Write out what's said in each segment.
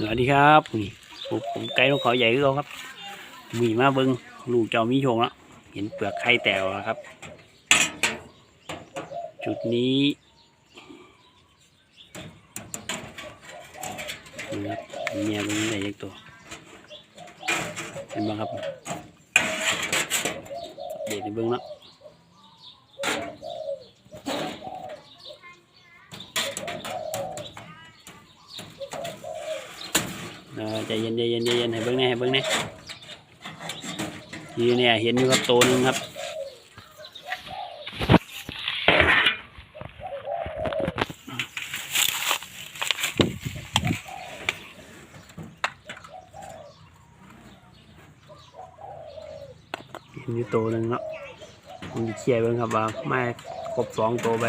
สวัสดีครับนี่ผมผมไก่นกเขาใหญ่ก็เขาครับมีมาเบิงลูกเจ้ามีโชงแล้วเห็นเปลือกไข่แตกแล้วครับ จุดนี้นี่ครับเมียเป็นไหนยักตัวเห็นไหมครับเด็ดในเบิ้งแล้ว เออใจเย็นใจเย็นใจเย็นให้เบิ้งแหน่ให้เบิ้งแหน่ทีเนี่ยเห็นอยู่ครับตัวหนึงครับเห็นอยู่ตัวหนึ่งแล้วมจะเชียร์เบิ่งครับว่าไม่ครบสองตัวไป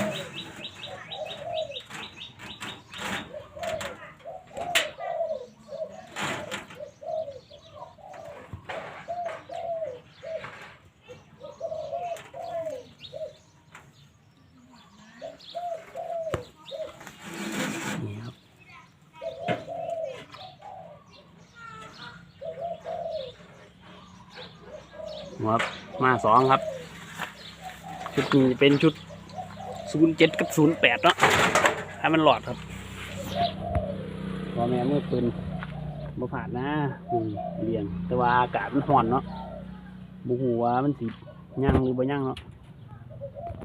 ครับมาสองครับ ชุดนี้เป็นชุดศูนย์เจ็ดกับศูนย์แปดเนาะถ้ามันหลอดครับพอแม่เมื่อปืนบ่ผ่านนะอืมเรียง แต่ว่าอากาศมันห่อนเนาะบุหัวมันสิย่างหรือบ่ย่างเนาะ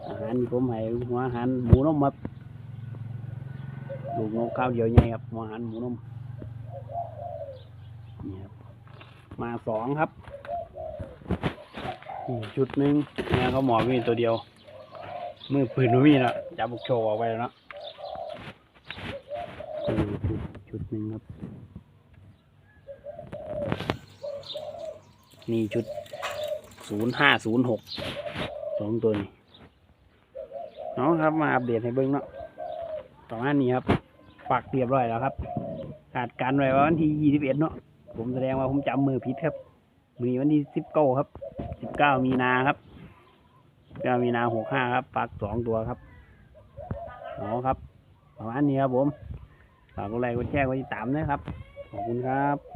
อาหารที่ผมให้หัวอาหารหมูนมครับลูกนกข้าวเดียวใหญ่ครับหัวอาหารหมูนมนี่ครับมาสองครับ นี่ชุดหนึ่งนี่เขาหมอมีตัวเดียว มือปืนมันมีนะจับบุกโชว์ออกไปแล้วนะนี่ชุดหนึ่งครับ นี่ชุดศูนย์ห้าศูนย์หกสองตัวนี้น้องครับมาอัปเดตให้เบิ้งเนาะประมาณนี้ครับปักเรียบร้อยแล้วครับขาดการไว้ว่าวันที่ยี่สิบเอ็ดเนาะผมแสดงว่าผมจำมือผิดครับมือวันที่สิบเก้าครับ สิบเก้ามีนาครับเก้ามีนาหกห้าครับปักสองตัวครับอ๋อครับ ประมาณนี้ครับผมฝากกดไลค์กดแชร์กดติดตามนะครับ ขอบคุณครับ